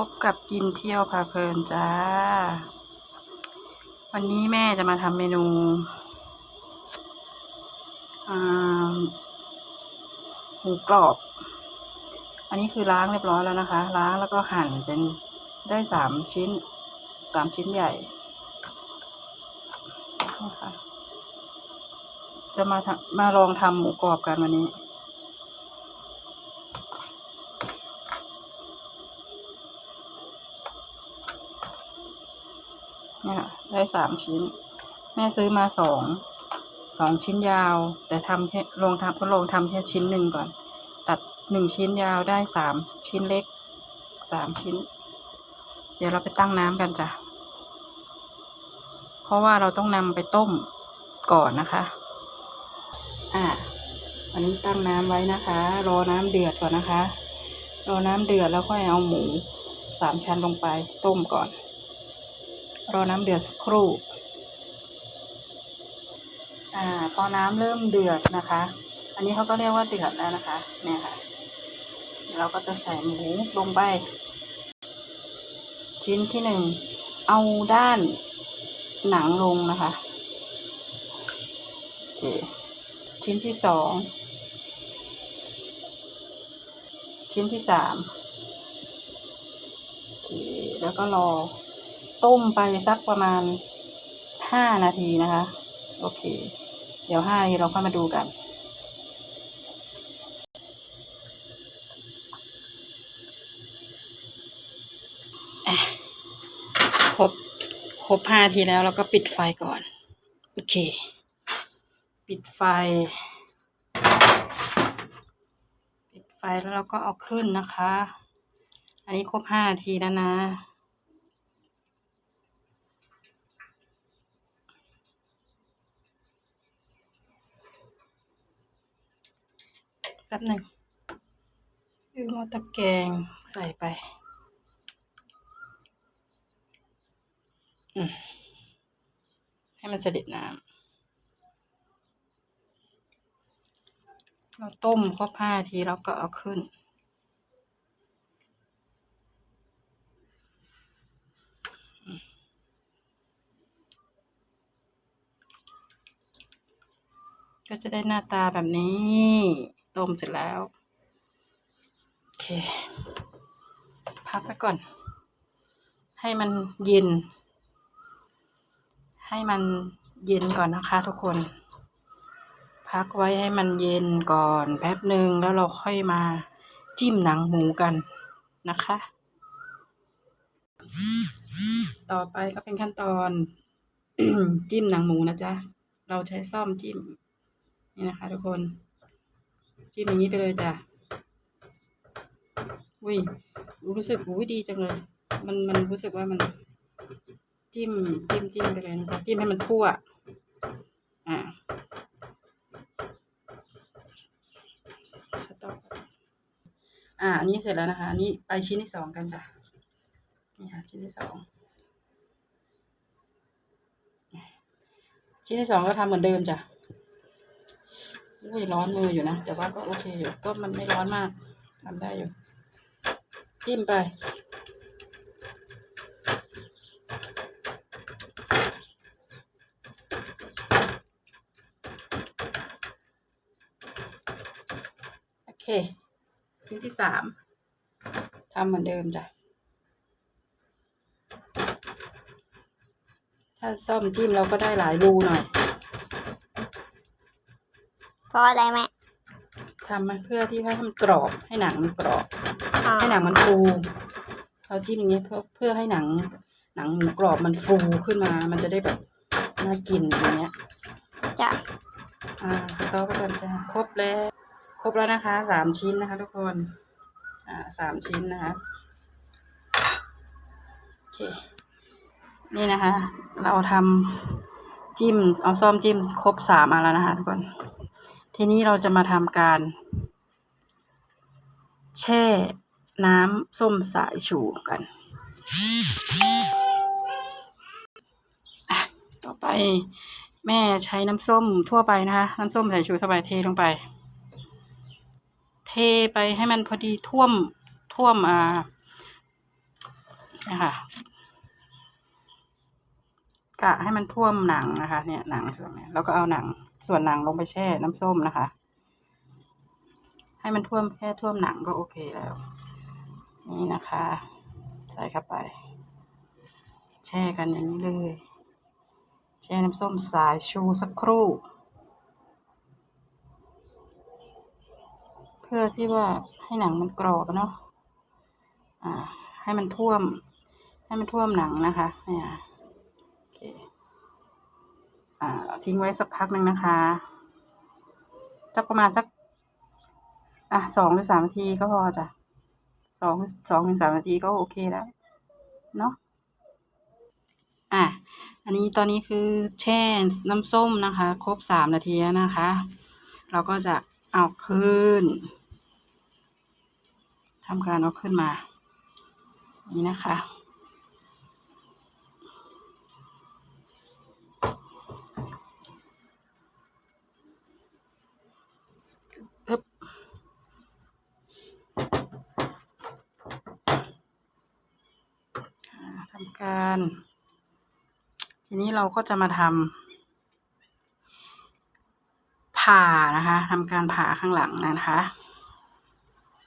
พบกับกินเที่ยวพาเพลินจ้า วันนี้แม่จะมาทำเมนูหมูกรอบ อันนี้คือล้างเรียบร้อยแล้วนะคะ ล้างแล้วก็หั่นเป็นได้สามชิ้นสามชิ้นใหญ่นะคะจะมาทมาลองทำหมูกรอบกันวันนี้ เนี่ยได้สามชิ้น แม่ซื้อมาสองสองชิ้นยาว แต่ทำแค่ลองทำก็ลองทำแค่ชิ้นหนึ่งก่อน ตัดหนึ่งชิ้นยาวได้สามชิ้นเล็กสามชิ้น เดี๋ยวเราไปตั้งน้ำกันจ้ะ เพราะว่าเราต้องนำไปต้มก่อนนะคะ อ่าวันนี้ตั้งน้ำไว้นะคะ รอน้ำเดือดก่อนนะคะ รอน้ำเดือดแล้วค่อยเอาหมูสามชั้นลงไปต้มก่อน รอน้ำเดือดสักครู่อ่าพอน้ำเริ่มเดือดนะคะ อันนี้เขาก็เรียกว่าเดือดแล้วนะคะเนี่ยค่ะ เราก็จะใส่หมูลงไป ชิ้นที่หนึ่งเอาด้านหนังลงนะคะชิ้นที่สองชิ้นที่สามแล้วก็รอ ต้มไปสักประมาณห้านาทีนะคะ โอเค เดี๋ยวห้านาทีเราค่อยมาดูกัน ครบ ครบห้านาทีแล้วเราก็ปิดไฟก่อน โอเค ปิดไฟ ปิดไฟแล้วเราก็เอาขึ้นนะคะ อันนี้ครบห้านาทีแล้วนะ ป๊บหนึ่งซื้อหม้อตะแกรงใส่ไปให้มันเสด็จน้ำเราต้มครบห้านาทีแล้วก็เอาขึ้น ก็จะได้หน้าตาแบบนี้ ต้มเสร็จแล้ว โอเค พักไว้ก่อน ให้มันเย็น ให้มันเย็นก่อนนะคะทุกคน พักไว้ให้มันเย็นก่อนแป๊บหนึ่งแล้วเราค่อยมาจิ้มหนังหมูกันนะคะ ต่อไปก็เป็นขั้นตอนจิ้มหนังหมูนะจ๊ะ เราใช้ซ่อมจิ้ม นี่นะคะทุกคน จิ้มอย่างนี้ไปเลยจ้ะอุ้ยรู้สึกอุ้ยดีจังเลย มันมันรู้สึกว่ามัน จิ้มจิ้มจิ้มไปเลยนะจ๊ะจิ้มให้มันทั่ว อ่าสต็อปอ่าอันนี้เสร็จแล้วนะคะอันนี้ไปชิ้นที่สองกันจ้ะนี่ค่ะชิ้นที่สองชิ้นที่สองก็ทำเหมือนเดิมจ้ะ อุ้ยร้อนมืออยู่นะ แต่ว่าก็โอเคอยู่ ก็มันไม่ร้อนมากทำได้อยู่ จิ้มไป โอเค ชิ้นที่สามทำเหมือนเดิมจ้ะถ้าซ่อมจิ้มเราก็ได้หลายรูหน่อย เพราะอะไรแม่ทำมาเพื่อที่ให้มันกรอบให้หนังมันกรอบ อ๋อให้หนังมันฟูเราจิ้มอย่างเงี้ยเพื่อเพื่อให้หนัง หนังหมูกรอบมันฟูขึ้นมา มันจะได้แบบน่ากินอย่างเงี้ย จะอ่าสต๊อปไปก่อนจ้ะครบแล้ว ครบแล้วนะคะสามชิ้นนะคะ ทุกคน อ่าสามชิ้นนะคะโอเคนี่นะคะ เราทำจิ้มเอาซ่อมจิ้มครบสามอันแล้วนะคะ ทุกคน ทีนี้เราจะมาทำการ แช่น้ำส้มสายชูกัน ต่อไปแม่ใช้น้ำส้มทั่วไปนะคะ น้ำส้มสายชูทั่วไปเทลงไป เทไปให้มันพอดีท่วมท่วมอ่านะคะ กะให้มันท่วมหนังนะคะ เนี่ยหนังส่วนนี้แล้วก็เอาหนังส่วนหนังลงไปแช่น้ำส้มนะคะ ให้มันท่วมแค่ท่วมหนังก็โอเคแล้ว นี่นะคะ ใส่เข้าไป แช่กันอย่างนี้เลยแช่น้ำส้มสายชูสักครู่ เพื่อที่ว่าให้หนังมันกรอบเนาะอ่าให้มันท่วม ให้มันท่วมหนังนะคะเนี่ย อ่าทิ้งไว้สักพักหนึ่งนะคะสักประมาณสักอะสองหรือสามนาทีก็พอจ้ะสองสองถึงสามนาทีก็โอเคแล้วเนาะอะอันนี้ตอนนี้คือแช่น้ำส้มนะคะ ครบสามนาทีแล้วนะคะ เราก็จะเอาขึ้นทำการเอาขึ้นมา นี่นะคะ อึ๊บอ่าทำการ ทีนี้ เราก็จะมาทำผ่านะคะทำการผ่าข้างหลังนะคะ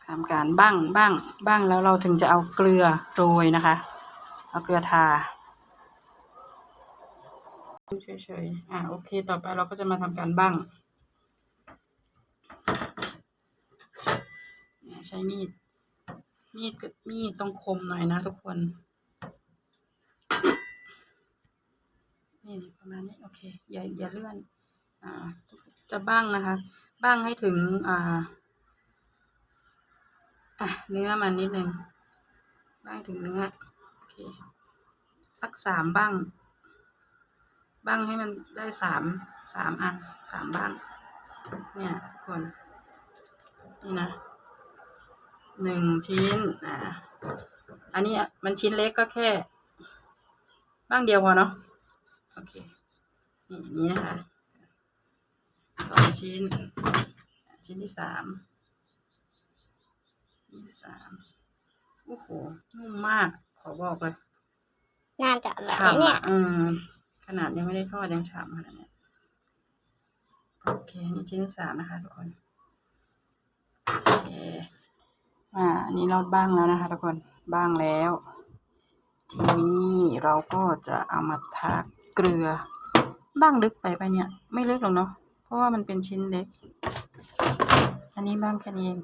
ทำการบ้างบ้างบ้างแล้วเราถึงจะเอาเกลือโรยนะคะ เอาเกลือทาเฉยๆอ่าโอเค ต่อไปเราก็จะมาทำการบ้างใช้มีด มีดมีดต้องคมหน่อยนะทุกคน นี่นประมาณนี้โอเคอย่าอย่าเลื่อนอ่าจะบ้างนะคะ บ้างให้ถึงอ่าอะเนื้อมันนิดนึงบ้างถึงเนื้อโอเคสักสามบ้าง บ้างให้มันได้สามสามอันสามบ้าง เนี่ยทุกคนนี่นะหนึ่งชิ้นอ่าอันนี้มันชิ้นเล็กก็แค่ บ้างเดียวพอเนาะ โอเคนี่อย่างนี้นะคะสองชิ้น ชิ้นที่สามชิ้นที่สามโอ้โหนุ่มมาก ขอบอกเลยน่าจะอร่อยฉ่ำเนี่อะยอืม ขนาดยังไม่ได้ทอดยังฉ่ำขนาดเนี้ยโอเค นี่ชิ้นที่สามนะคะทุกคนโอเคอ่านี่เราบ้างแล้วนะคะทุกคนบ้างแล้ว ทีนี้เราก็จะเอามาทา เกลือ บ้างลึกไปไปเนี่ย ไม่ลึกหรอกเนาะเพราะว่ามันเป็นชิ้นเล็ก อันนี้บ้างแค่นี้เอง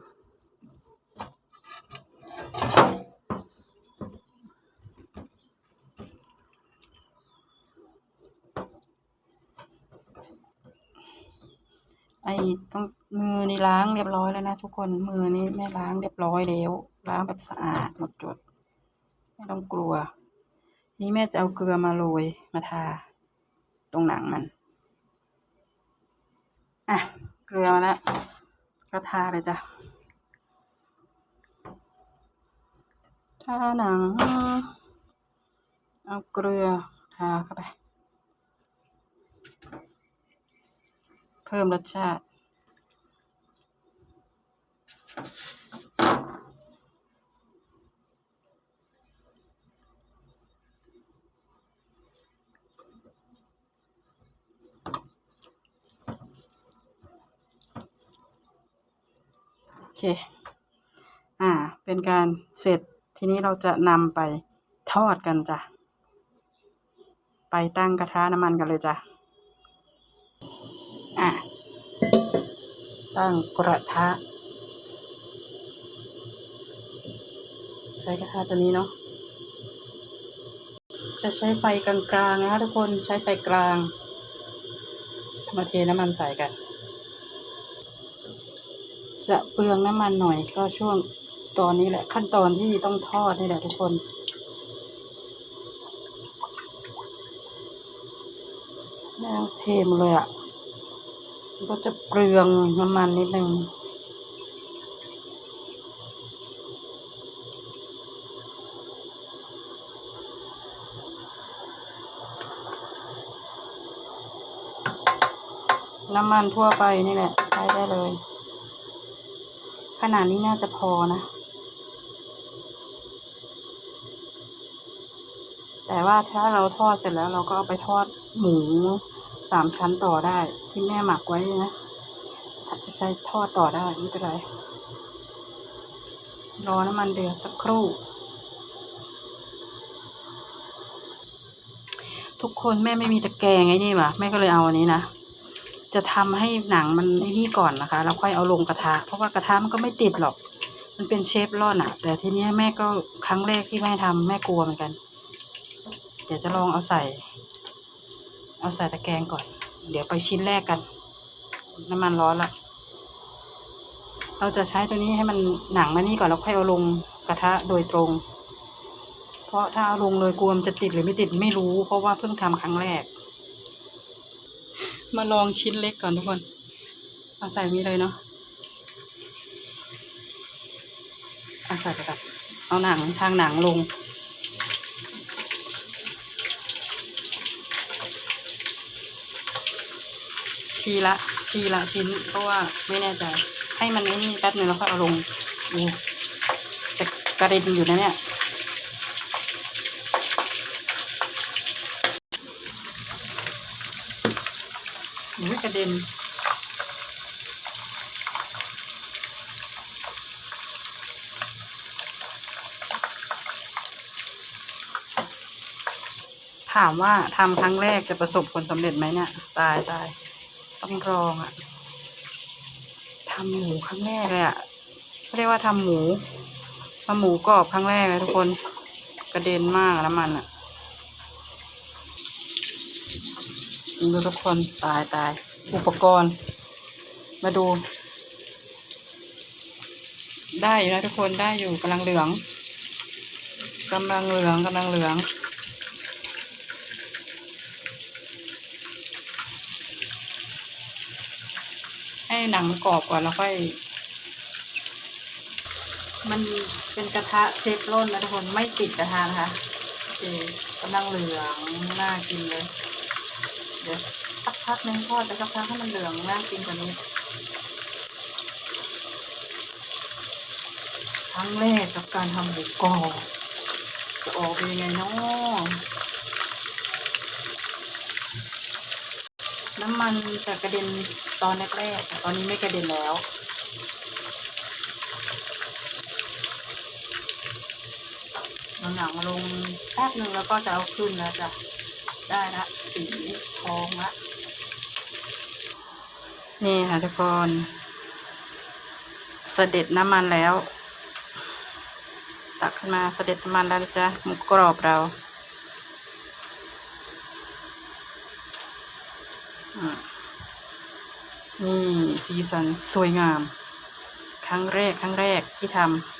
ไอ้ต้องมือนี่ล้างเรียบร้อยแล้วนะทุกคนมือนี่แม่ล้างเรียบร้อยแล้ว ล้างแบบสะอาดหมดจด ไม่ต้องกลัว นี้แม่จะเอาเกลือมาโรยมาทา ตรงหนังมัน อะ เกลือมาแล้ว ก็ทาเลยจ้ะ ทาหนัง เอาเกลือทาเข้าไป เพิ่มรสชาติ เคอ่า เป็นการเสร็จทีนี้เราจะนำไปทอดกันจ้ะ ไปตั้งกระทะน้ำมันกันเลยจ้ะอะตั้งกระทะ ใช้กระทะตัวนี้เนาะจะใช้ไฟกลางๆนะคะทุกคนใช้ไฟกลาง มาเทน้ำมันใส่กัน จะเปลืองน้ำมันหน่อยก็ช่วงตอนนี้แหละขั้นตอนที่ต้องทอดนี่แหละทุกคนแม่เอาเทมเลยอะก็จะเปลืองน้ำมันนิดนึงน้ำมันทั่วไปนี่แหละ ใช้ได้เลย ขนาดนี้น่าจะพอนะ แต่ว่าถ้าเราทอดเสร็จแล้วเราก็เอาไปทอดหมูสามชั้นต่อได้ที่แม่หมักไว้นะใช้ทอดต่อได้ไม่เป็นไร รอน้ำมันเดือดสักครู่ ทุกคนแม่ไม่มีตะแกรงไอ้นี่ว่ะแม่ก็เลยเอาอันนี้นะ จะทำให้หนังมันไอ้นี่ก่อนนะคะ แล้วค่อยเอาลงกระทะ เพราะว่ากระทะมันก็ไม่ติดหรอก มันเป็นเชฟร่อนอะแต่ทีนี้แม่ก็ครั้งแรกที่แม่ทำแม่กลัวเหมือนกัน เดี๋ยวจะลองเอาใส่ เอาใส่ตะแกรงก่อน เดี๋ยวไปชิ้นแรกกัน น้ำมันร้อนละเราจะใช้ตัวนี้ให้มันหนังมานี่ก่อนแล้วค่อยเอาลงกระทะโดยตรง เพราะถ้าเอาลงเลยกลัวมันจะติดหรือไม่ติดไม่รู้ เพราะว่าเพิ่งทำครั้งแรก มาลองชิ้นเล็กก่อนทุกคน เอาใส่นี้เลยเนาะเอาใส่ไปกับเอาหนังทางหนังลง ทีละทีละชิ้นเพราะว่าไม่แน่ใจให้มันไอ้นี่แป๊บหนึงแล้วค่อยเอาลงดูจะกระเด็นอยู่นะเนี่ย อุ้ยกระ เด็น ถามว่าทำครั้งแรกจะประสบผลสำเร็จไหมเนี่ย ตายตายต้องลองอะทำหมูครั้งแรกเลยอะเขาเรียกว่าทำหมูทำหมูกรอบครั้งแรกเลยทุกคนกระเด็นมากน้ำมันอะดูทุกคนตายตาย อุปกรณ์ มาดู ได้อยู่นะทุกคนได้อยู่กำลังเหลืองกำลังเหลืองกำลังเหลืองให้หนังมันกรอบก่อนแล้วค่อย มันเป็นกระทะเชฟร่นนะทุกคนไม่ติดกระทะนะคะโอเคกำลังเหลืองน่ากินเลย พักนึงทอดไปสักพักให้มันเหลืองน่ากินกว่านี้ครั้งแรกกับการทำหมูกรอบจะออกเป็นยังไงเนาะน้ำมันจะกระเด็นตอนแรกๆแต่ตอนนี้ไม่กระเด็นแล้วเอาหนังมาลงแป๊บหนึ่งแล้วก็จะเอาขึ้นแล้วจ้ะได้ละสีทองละ นี่ค่ะทุกคนเสด็จน้ำมันแล้ว ตักขึ้นมาเสด็จน้ำมันแล้วจ้ะหมูกรอบเราอนี่สีสันสวยงาม ครั้งแรก ครั้งแรกที่ทำ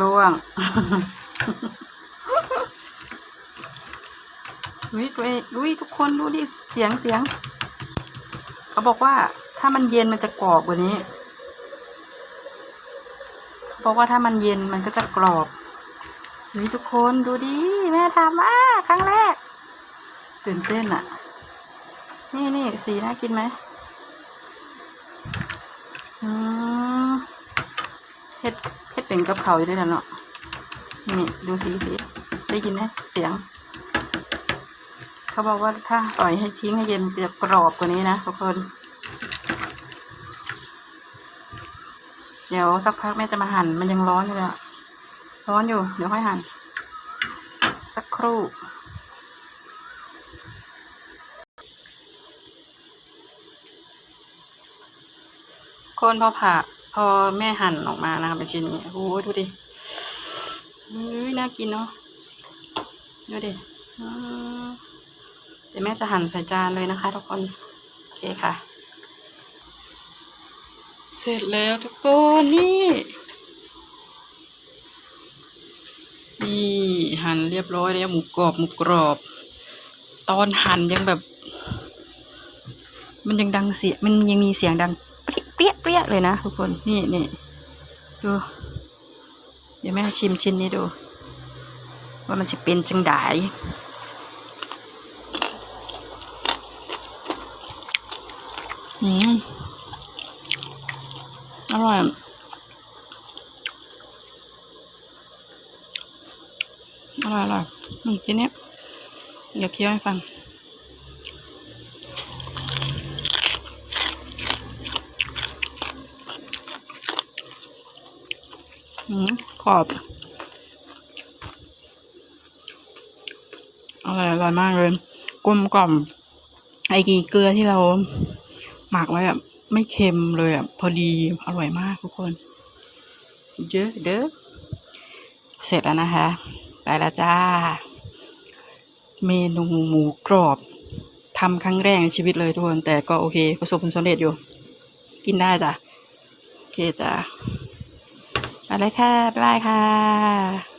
ล่วง วิตัวเองวิทุกคนดูดิเสียงเสียง เขาบอกว่าถ้ามันเย็นมันจะกรอบกว่านี้เขาบอกว่าถ้ามันเย็นมันก็จะกรอบวิทุกคนดูดิแม่ทำอะครั้งแรก ตื่นเต้นอะ นี่นี่สีน่ากินไหมอืมเฮ็ดเฮ็ดเป็นกับเขาอยู่ด้วยนะเนาะนี่ดูสีสีได้ยินไหมเสียง เขาบอกว่าถ้าปล่อยให้ทิ้งให้เย็นจะกรอบกว่านี้นะทุกคน เดี๋ยวสักพักแม่จะมาหั่นมันยังร้อนอยู่เลยอะร้อนอยู่ เดี๋ยวค่อยหั่นสักครู่ คนพอผ่าพอแม่หั่นออกมานะคะเป็นชิ้นนี้โอ้ดูดิอุ้ยน่ากินเนาะดูดิอืม เดี๋ยวแม่จะหั่นใส่จานเลยนะคะ ทุกคน โอเคค่ะ เสร็จแล้วทุกคนนี่นี่หั่นเรียบร้อยแล้วหมูกรอบหมูกรอบ ตอนหั่นยังแบบ มันยังดังเสียงมันยังมีเสียงดังเปรี้ยเปรี้ยเลยนะทุกคนนี่นี่ดู เดี๋ยวแม่ชิมชิ้นนี้ดู ว่ามันจะเป็นจังได อืมอร่อยอร่อยอร่อยอืมทีเนี้ยเดี๋ยวเคี้ยวให้ฟังอืมขอบอร่อยอร่อยมากเลยกลมกล่อมไอ้กีเกลือที่เรา หมักไว้อะไม่เค็มเลยอะพอดีอร่อยมากทุกคนเยอะเด้อเสร็จแล้วนะคะ ไปแล้วจ้า เมนูหมูกรอบทำครั้งแรกในชีวิตเลยทุกคน แต่ก็โอเค ประสบผลสำเร็จอยู่ กินได้จ้ะ โอเคจ้ะไปเลยค่ะ บ๊ายบายค่ะ